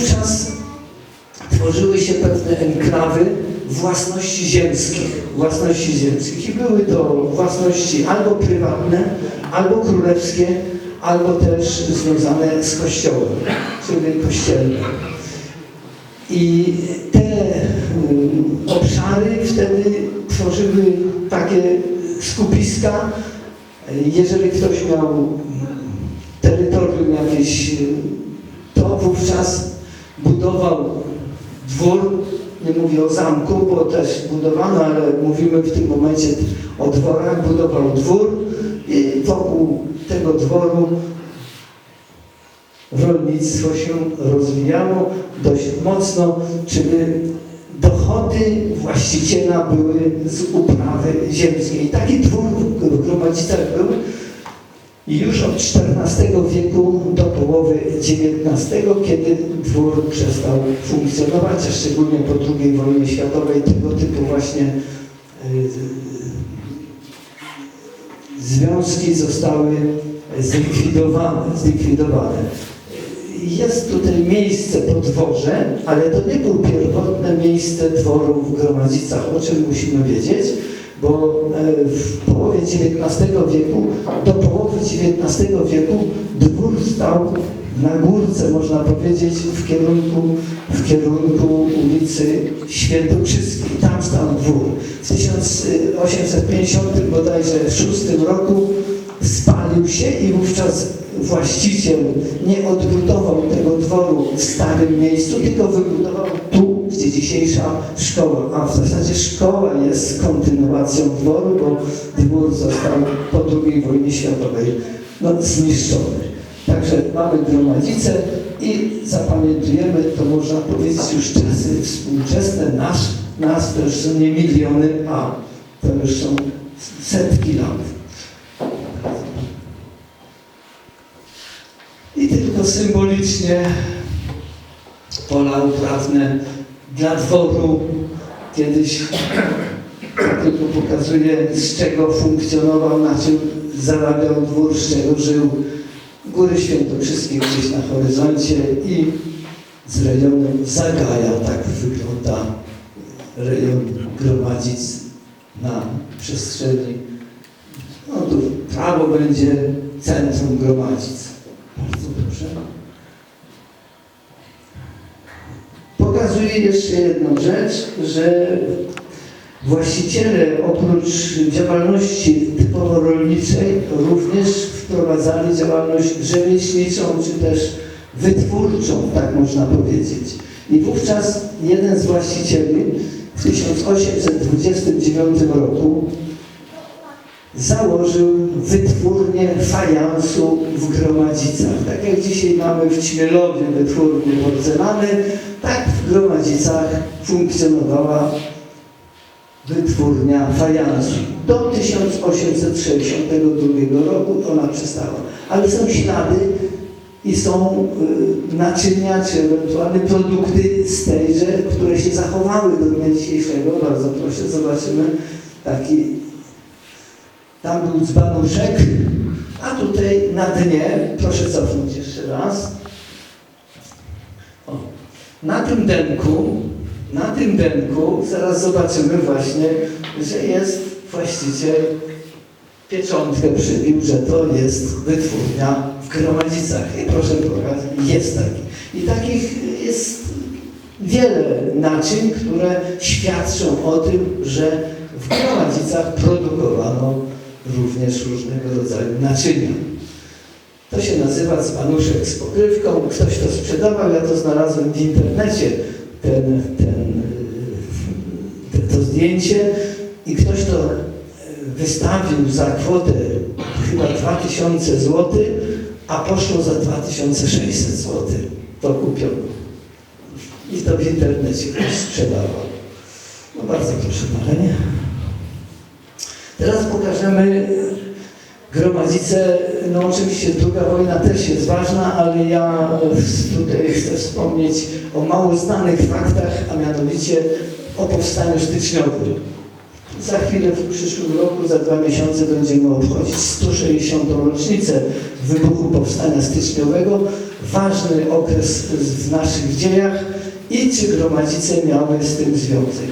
wówczas tworzyły się pewne enklawy własności ziemskich, własności ziemskich i były to własności albo prywatne, albo królewskie, albo też związane z kościołem, czyli kościelne. I te mm, obszary wtedy tworzyły takie skupiska. Jeżeli ktoś miał terytorium jakieś, to wówczas budował dwór, nie mówię o zamku, bo też budowano, ale mówimy w tym momencie o dworach, budował dwór i wokół tego dworu rolnictwo się rozwijało dość mocno, czyli dochody właściciela były z uprawy ziemskiej. Taki dwór w Gromadzicach był i już od XIV wieku do połowy XIX, kiedy dwór przestał funkcjonować, a szczególnie po II wojnie światowej tego typu właśnie y, związki zostały zlikwidowane. zlikwidowane. Jest tutaj miejsce po dworze, ale to nie było pierwotne miejsce dworu w Gromadzicach, o czym musimy wiedzieć, bo e, w połowie XIX wieku, do połowy XIX wieku dwór stał na górce, można powiedzieć, w kierunku, w kierunku ulicy Świętokrzyskiej. Tam stał dwór. W 1850 bodajże 6 roku spalił się i wówczas właściciel nie odbudował tego dworu w starym miejscu, tylko wybudował tu, gdzie dzisiejsza szkoła. A w zasadzie szkoła jest kontynuacją dworu, bo dwór został po II wojnie światowej no, zniszczony. Także mamy gromadzice i zapamiętujemy, to można powiedzieć już czasy współczesne, nasz, nas to już są nie miliony, a to już są setki lat. I tylko symbolicznie pola uprawne dla dworu kiedyś tylko pokazuje z czego funkcjonował, na czym zarabiał dwór, z czego żył. Góry Świętokrzyskie gdzieś na horyzoncie i z rejonu Zagaja tak wygląda rejon Gromadzic na przestrzeni. No tu prawo będzie centrum Gromadzic. Bardzo proszę. Pokazuję jeszcze jedną rzecz, że właściciele oprócz działalności typowo rolniczej również wprowadzali działalność rzemieślniczą czy też wytwórczą, tak można powiedzieć. I wówczas jeden z właścicieli w 1829 roku założył wytwórnię fajansu w Gromadzicach. Tak jak dzisiaj mamy w Ćmielowie wytwórnię porcelany, tak Gromadzicach funkcjonowała wytwórnia fajansu. Do 1862 roku ona przestała. Ale są ślady i są y, naczynia, czy ewentualne produkty z tejże, które się zachowały do dnia dzisiejszego. Bardzo proszę, zobaczymy taki tam był dzbanuszek, a tutaj na dnie, proszę cofnąć jeszcze raz. Na tym denku, na tym denku zaraz zobaczymy właśnie, że jest właściciel pieczątkę przybił, że to jest wytwórnia w Gromadzicach. I proszę pokazać, jest taki. I takich jest wiele naczyń, które świadczą o tym, że w Gromadzicach produkowano również różnego rodzaju naczynia. To się nazywa dzbanuszek z pokrywką. Ktoś to sprzedawał, ja to znalazłem w internecie, ten, ten, to zdjęcie i ktoś to wystawił za kwotę chyba 2000 zł, a poszło za 2600 zł. To kupiono. I to w internecie ktoś sprzedawał. No bardzo proszę palenie. Teraz pokażemy Gromadzice. No oczywiście druga wojna też jest ważna, ale ja tutaj chcę wspomnieć o mało znanych faktach, a mianowicie o powstaniu styczniowym. Za chwilę w przyszłym roku, za dwa miesiące będziemy obchodzić 160. rocznicę wybuchu Powstania Styczniowego, ważny okres w naszych dziejach i czy Gromadzice miały z tym związek.